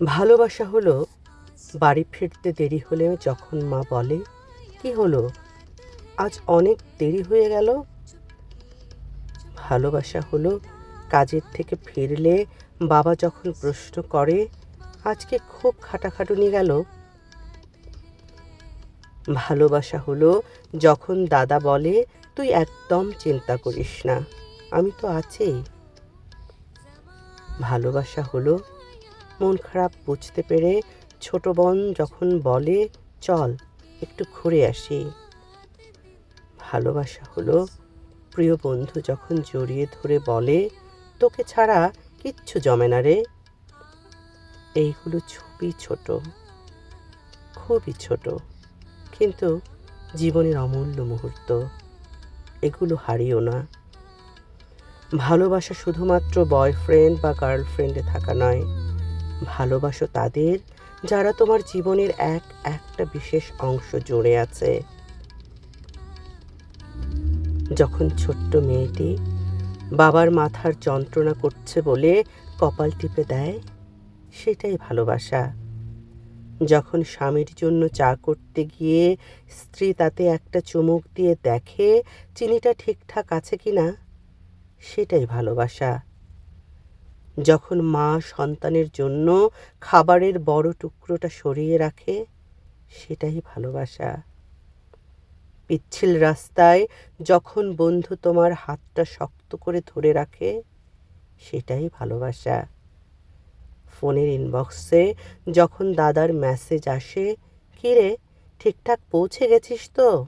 ভালোবাসা হলো বাড়ি ফিরতে দেরি হলে যখন মা বলে, কি হলো? আজ অনেক দেরি হয়ে গেল। ভালোবাসা হলো কাজের থেকে ফিরলে বাবা যখন প্রশ্ন করে, আজকে খুব খাটাখাটুনি গেল? ভালোবাসা হলো যখন দাদা বলে, তুই একদম চিন্তা করিস না, আমি তো আছি। ভালোবাসা হলো মন খারাপ বুঝতে পেরে ছোট বোন যখন বলে, চল, একটু ঘুরে আসি। ভালোবাসা হলো প্রিয় বন্ধু যখন জড়িয়ে ধরে বলে, তোকে ছাড়া কিচ্ছু জমে না রে। এইগুলো ছবি ছোট, খুবই ছোট, কিন্তু জীবনের অমূল্য মুহূর্ত, এগুলো হারিও না। ভালোবাসা শুধুমাত্র বয়ফ্রেন্ড বা গার্লফ্রেন্ডে থাকা নয়। ভালোবাসো তাদের যারা তোমার জীবনের এক একটা বিশেষ অংশ জুড়ে আছে। যখন ছোট্ট মেয়েটি বাবার মাথার যন্ত্রণা করছে বলে কপাল টিপে দেয়, সেটাই ভালোবাসা। যখন স্বামীর জন্য চা করতে গিয়ে স্ত্রী তাতে একটা চুমুক দিয়ে দেখে, চিনিটা ঠিকঠাক আছে কি না সেটাই ভালোবাসা। যখন মা সন্তানের জন্য খাবারের বড় টুকরোটা সরিয়ে রাখে, সেটাই ভালোবাসা। পিচ্ছিল রাস্তায় যখন বন্ধু তোমার হাতটা শক্ত করে ধরে রাখে, সেটাই ভালোবাসা। ফোনের ইনবক্সে যখন দাদার মেসেজ আসে কিরে ঠিকঠাক পৌঁছে গেছিস তো?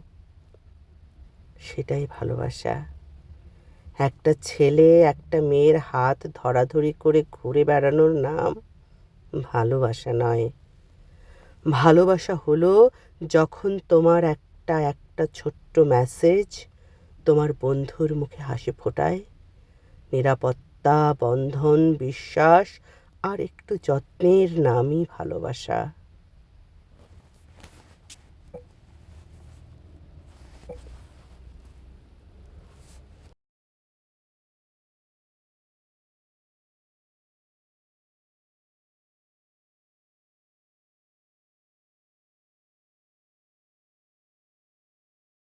সেটাই ভালোবাসা। একটা ছেলে, একটা মেয়ের হাত ধরাধরি করে ঘুরে বেড়ানোর নাম ভালোবাসা নয়। ভালোবাসা হলো যখন তোমার একটা একটা ছোট্ট মেসেজ তোমার বন্ধুর মুখে হাসি ফোটায়। নিরাপত্তা, বন্ধন, বিশ্বাস আর একটু যত্নের নামই ভালোবাসা।